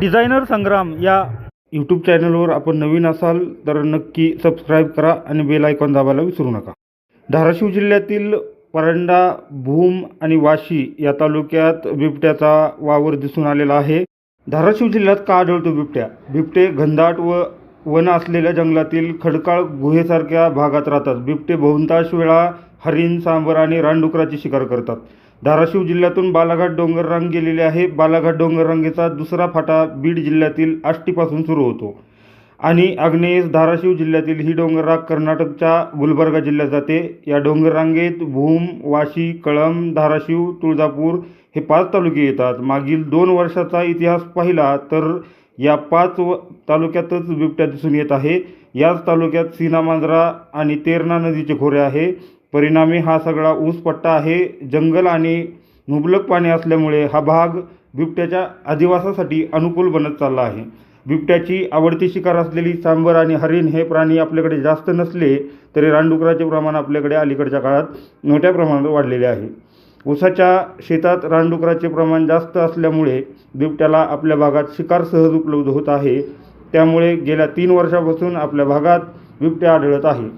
Designer संग्राम या YouTube चॅनलवर आपण नवीन असाल तर नक्की सबस्क्राईब करा आणि बेल आयकॉन दाबायला विसरू नका. धाराशिव जिल्ह्यातील परंडा भूम आणि वाशी या तालुक्यात बिबट्याचा वावर दिसून आलेला आहे. धाराशिव जिल्ह्यात का आढळतो बिबट्या? बिबटे घनदाट व वन असलेल्या जंगलातील खडकाळ गुहेसारख्या भागात राहतात. बिबटे बहुतांश वेळा हरिण सांबर आणि रानडुकराची शिकार करतात. धाराशिव जिल्ह्यातून बालाघाट डोंगररांग गेलेले आहे. बालाघाट डोंगररांगेचा दुसरा फाटा बीड जिल्ह्यातील आष्टीपासून सुरू होतो. आणि आग्नेयेस धाराशिव जिल्ह्यातील ही डोंगररांग कर्नाटकच्या गुलबर्गा जिल्ह्यात जाते. या डोंगररांगेत भूम वाशी कळम धाराशिव तुळजापूर हे पाच तालुके येतात. मागील दोन वर्षाचा इतिहास पाहिला तर या पाच व तालुक्यातच बिबट्या दिसून येत आहे. याच तालुक्यात सीना मांजरा आणि तेरणा नदीचे खोरे आहे. परिणामी हा सगळा ऊसपट्टा आहे. जंगल आणि मुबलक पाणी असल्यामुळे हा भाग बिबट्याच्या अधिवासासाठी अनुकूल बनत चालला आहे. बिबट्याची आवडती शिकार असलेली सांबर आणि हरिण हे प्राणी आपल्याकडे जास्त नसले तरी रानडुकराचे प्रमाण आपल्याकडे अलीकडच्या काळात मोठ्या प्रमाणात वाढलेले आहे. ऊसाच्या शेतात रानडुकराचे प्रमाण जास्त असल्यामुळे बिबट्याला आपल्या भागात शिकार सहज उपलब्ध होत आहे. त्यामुळे गेल्या तीन वर्षापासून आपल्या भागात बिबट्या आढळत आहे.